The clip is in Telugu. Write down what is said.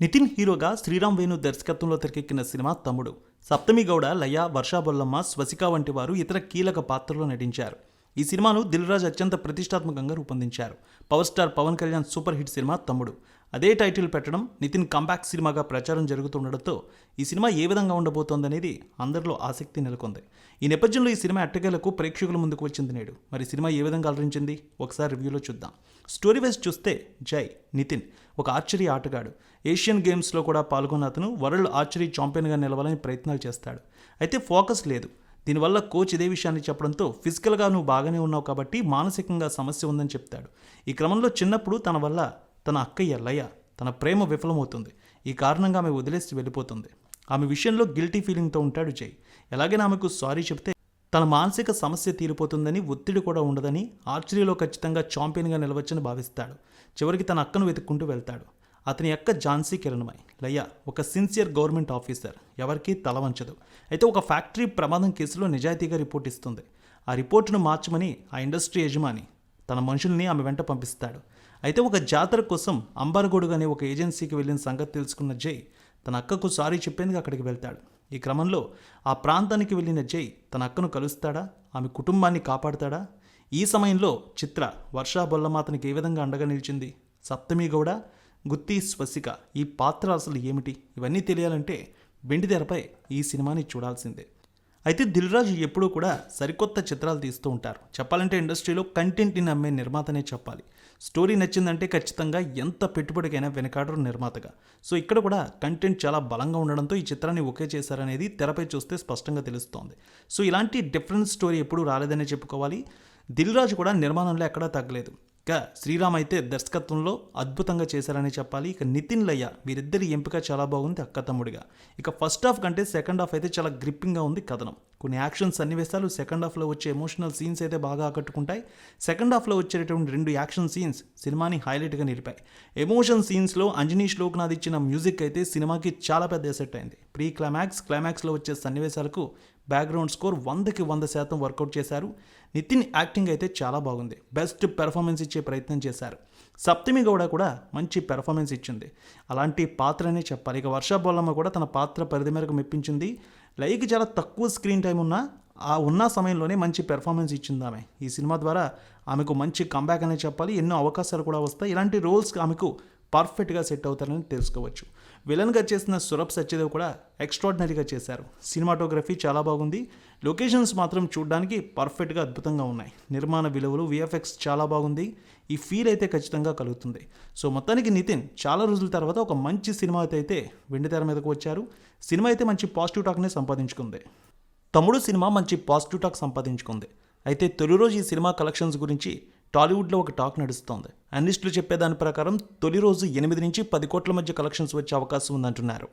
నితిన్ హీరోగా శ్రీరామ్ వేణు దర్శకత్వంలో తెరకెక్కిన సినిమా తమ్ముడు. సప్తమి గౌడ లయ వర్షా బొల్లమ్మ స్వసిక వంటి వారు ఇతర కీలక పాత్రలో నటించారు. ఈ సినిమాను దిల్ రాజ్ అత్యంత ప్రతిష్టాత్మకంగా రూపొందించారు. Power star Pawan Kalyan super hit cinema Thammudu. అదే టైటిల్ పెట్టడం నితిన్ కంబ్యాక్ సినిమాగా ప్రచారం జరుగుతుండడంతో ఈ సినిమా ఏ విధంగా ఉండబోతోందనేది అందరిలో ఆసక్తి నెలకొంది. ఈ నేపథ్యంలో ఈ సినిమా అట్టగేలకు ప్రేక్షకుల ముందుకు వచ్చింది నేడు. మరి సినిమా ఏ విధంగా అలరించింది? ఒకసారి రివ్యూలో చూద్దాం. స్టోరీ వైజ్ చూస్తే జై నితిన్ ఒక ఆర్చరీ ఆటగాడు. ఏషియన్ గేమ్స్లో కూడా పాల్గొన్న అతను వరల్డ్ ఆర్చరీ ఛాంపియన్గా నిలవాలని ప్రయత్నాలు చేస్తాడు. అయితే ఫోకస్ లేదు. దీనివల్ల కోచ్ ఇదే విషయాన్ని చెప్పడంతో ఫిజికల్గా నువ్వు బాగానే ఉన్నావు కాబట్టి మానసికంగా సమస్య ఉందని చెప్తాడు. ఈ క్రమంలో చిన్నప్పుడు తన వల్ల తన అక్కయ్య లయ తన ప్రేమ విఫలమవుతుంది. ఈ కారణంగా ఆమె వదిలేసి వెళ్ళిపోతుంది. ఆమె విషయంలో గిల్టీ ఫీలింగ్తో ఉంటాడు జై. ఎలాగైనా ఆమెకు సారీ చెప్తే తన మానసిక సమస్య తీరిపోతుందని ఒత్తిడి కూడా ఉండదని ఆర్చరీలో ఖచ్చితంగా ఛాంపియన్గా నిలవచ్చని భావిస్తాడు. చివరికి తన అక్కను వెతుక్కుంటూ వెళ్తాడు. అతని అక్క ఝాన్సీ కిరణ్మయ్. లయ ఒక సిన్సియర్ గవర్నమెంట్ ఆఫీసర్. ఎవరికీ తల వంచదు. అయితే ఒక ఫ్యాక్టరీ ప్రమాదం కేసులో నిజాయితీగా రిపోర్ట్ ఇస్తుంది. ఆ రిపోర్టును మార్చమని ఆ ఇండస్ట్రీ యజమాని తన మనుషుల్ని ఆమె వెంట పంపిస్తాడు. అయితే ఒక జాతర కోసం అంబారగొడుగు అనే ఒక ఏజెన్సీకి వెళ్ళిన సంగతి తెలుసుకున్న జై తన అక్కకు సారీ చెప్పేందుకు అక్కడికి వెళ్తాడు. ఈ క్రమంలో ఆ ప్రాంతానికి వెళ్ళిన జై తన అక్కను కలుస్తాడా? ఆమె కుటుంబాన్ని కాపాడుతాడా? ఈ సమయంలో చిత్ర వర్షా బొల్లమాతనికి ఏ విధంగా అండగా నిలిచింది? సప్తమి గౌడ గుత్తి స్వసిక ఈ పాత్ర అసలు ఏమిటి? ఇవన్నీ తెలియాలంటే వెండితెరపై ఈ సినిమాని చూడాల్సిందే. అయితే దిల్ రాజు ఎప్పుడూ కూడా సరికొత్త చిత్రాలు తీస్తూ ఉంటారు. చెప్పాలంటే ఇండస్ట్రీలో కంటెంట్ని నమ్మే నిర్మాతనే చెప్పాలి. స్టోరీ నచ్చిందంటే ఖచ్చితంగా ఎంత పెట్టుబడికైనా వెనకాడరు నిర్మాతగా. సో ఇక్కడ కూడా కంటెంట్ చాలా బలంగా ఉండడంతో ఈ చిత్రాన్ని ఒకే చేశారనేది తెరపై చూస్తే స్పష్టంగా తెలుస్తోంది. సో ఇలాంటి డిఫరెంట్ స్టోరీ ఎప్పుడూ రాలేదనే చెప్పుకోవాలి. దిల్ రాజు కూడా నిర్మాణంలో ఎక్కడా తగ్గలేదు. ఇక శ్రీరామ్ అయితే దర్శకత్వంలో అద్భుతంగా చేశారని చెప్పాలి. ఇక నితిన్ లయ్య వీరిద్దరి ఎంపిక చాలా బాగుంది అక్క తమ్ముడిగా. ఇక ఫస్ట్ హాఫ్ కంటే సెకండ్ హాఫ్ అయితే చాలా గ్రిప్పింగ్గా ఉంది కథనం. కొన్ని యాక్షన్ సన్నివేశాలు సెకండ్ హాఫ్లో వచ్చే ఎమోషనల్ సీన్స్ అయితే బాగా ఆకట్టుకుంటాయి. సెకండ్ హాఫ్లో వచ్చేటటువంటి రెండు యాక్షన్ సీన్స్ సినిమాని హైలైట్గా నిలిపాయి. ఎమోషన్ సీన్స్లో అంజనీష్ లోక్నాథ్ ఇచ్చిన మ్యూజిక్ అయితే సినిమాకి చాలా పెద్ద ఎసెట్ అయింది. ప్రీ క్లైమాక్స్ క్లైమాక్స్లో వచ్చే సన్నివేశాలకు బ్యాక్గ్రౌండ్ స్కోర్ వందకి వంద శాతం వర్కౌట్ చేశారు. నితిన్ యాక్టింగ్ అయితే చాలా బాగుంది. బెస్ట్ పెర్ఫార్మెన్స్ ఇచ్చే ప్రయత్నం చేశారు. సప్తమి గౌడ కూడా మంచి పెర్ఫార్మెన్స్ ఇచ్చింది. అలాంటి పాత్రనే చెప్పాలి. ఇక వర్షా బొల్లమ్మ కూడా తన పాత్ర పరిధి మేరకు మెప్పించింది. లైక్ చాలా తక్కువ స్క్రీన్ టైం ఉన్నా ఆ ఉన్న సమయంలోనే మంచి పెర్ఫార్మెన్స్ ఇచ్చింది ఆమె. ఈ సినిమా ద్వారా ఆమెకు మంచి కంబ్యాక్ అనే చెప్పాలి. ఎన్నో అవకాశాలు కూడా వస్తాయి. ఇలాంటి రోల్స్ ఆమెకు పర్ఫెక్ట్గా సెట్ అవుతారని తెలుసుకోవచ్చు. విలన్గా చేసిన సురభ్ సత్యదేవ్ కూడా ఎక్స్ట్రాడినరీగా చేశారు. సినిమాటోగ్రఫీ చాలా బాగుంది. లొకేషన్స్ మాత్రం చూడడానికి పర్ఫెక్ట్గా అద్భుతంగా ఉన్నాయి. నిర్మాణ విలువలు విఎఫ్ఎక్స్ చాలా బాగుంది. ఈ ఫీల్ అయితే ఖచ్చితంగా కలుగుతుంది. సో మొత్తానికి నితిన్ చాలా రోజుల తర్వాత ఒక మంచి సినిమా అయితే వెండితెర మీదకు వచ్చారు. సినిమా అయితే మంచి పాజిటివ్ టాక్నే సంపాదించుకుంది. తమ్ముడు సినిమా మంచి పాజిటివ్ టాక్ సంపాదించుకుంది. అయితే తొలి రోజు ఈ సినిమా కలెక్షన్స్ గురించి టాలీవుడ్లో ఒక టాక్ నడుస్తోంది. అనలిస్టులు చెప్పేదాని ప్రకారం తొలి రోజు ఎనిమిది నుంచి పది కోట్ల మధ్య కలెక్షన్స్ వచ్చే అవకాశం ఉందంటున్నారు.